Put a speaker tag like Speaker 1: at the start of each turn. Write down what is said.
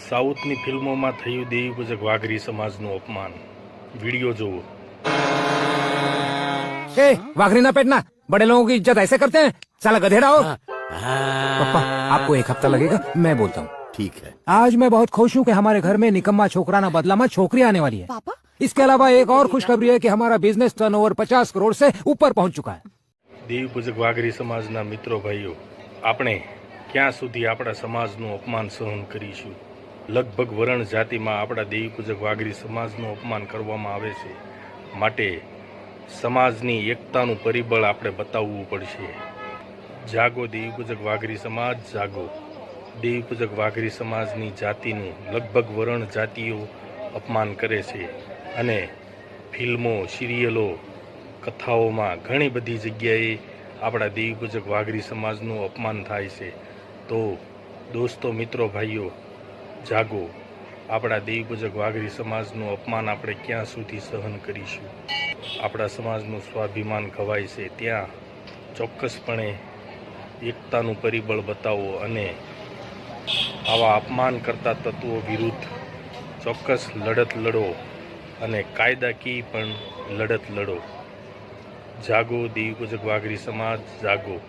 Speaker 1: સાઉથની ફિલ્મોમાં થયું દેવી પૂજક વાઘરી સમાજનું અપમાન વિડીયો જોવો
Speaker 2: ए, वाघरी ना पेटना बड़े लोगों की इज्जत ऐसे करते हैं साला गधेड़ा हो पापा आपको एक हफ्ता लगेगा मैं बोलता हूँ
Speaker 3: ठीक है
Speaker 2: आज मैं बहुत खुश हूँ कि हमारे घर में निकम्मा छोकराना बदला में छोकरी आने वाली है
Speaker 4: पापा
Speaker 2: इसके अलावा एक और खुशखबरी है कि हमारा बिजनेस टर्नओवर पचास करोड़ से ऊपर पहुंच चुका है
Speaker 1: દેવી પૂજક વાઘરી સમાજના મિત્રો ભાઈઓ આપણે ક્યાં સુધી આપણા સમાજનું અપમાન સહન કરીશું લગભગ વરણ જાતિમાં આપણા દેવી પૂજક વાઘરી સમાજનું અપમાન કરવામાં આવે છે. માટે સમાજની એકતાનું પરિબળ આપણે બતાવવું પડશે. જાગો દેવી પૂજક વાઘરી સમાજ, જાગો. દેવી પૂજક વાઘરી સમાજની જાતિનું લગભગ વરણ જાતિઓ અપમાન કરે છે અને ફિલ્મો, સિરિયલો, કથાઓમાં ઘણી બધી જગ્યાએ આપણા દેવી પૂજક વાઘરી સમાજનું અપમાન થાય છે. તો દોસ્તો, મિત્રો, ભાઈઓ જાગો. આપણા દેવભજક વાઘરી સમાજનું અપમાન આપણે ક્યાં સુધી સહન કરીશું? આપણા સમાજનું સ્વાભિમાન ખવાય છે ત્યાં. ચોક્કસપણે એકતાનું પરિબળ બતાવો અને આવા અપમાન કરતા તત્વો વિરુદ્ધ ચોક્કસ લડત લડો અને કાયદાકીય પણ લડત લડો. જાગો દેવભજક વાઘરી સમાજ, જાગો.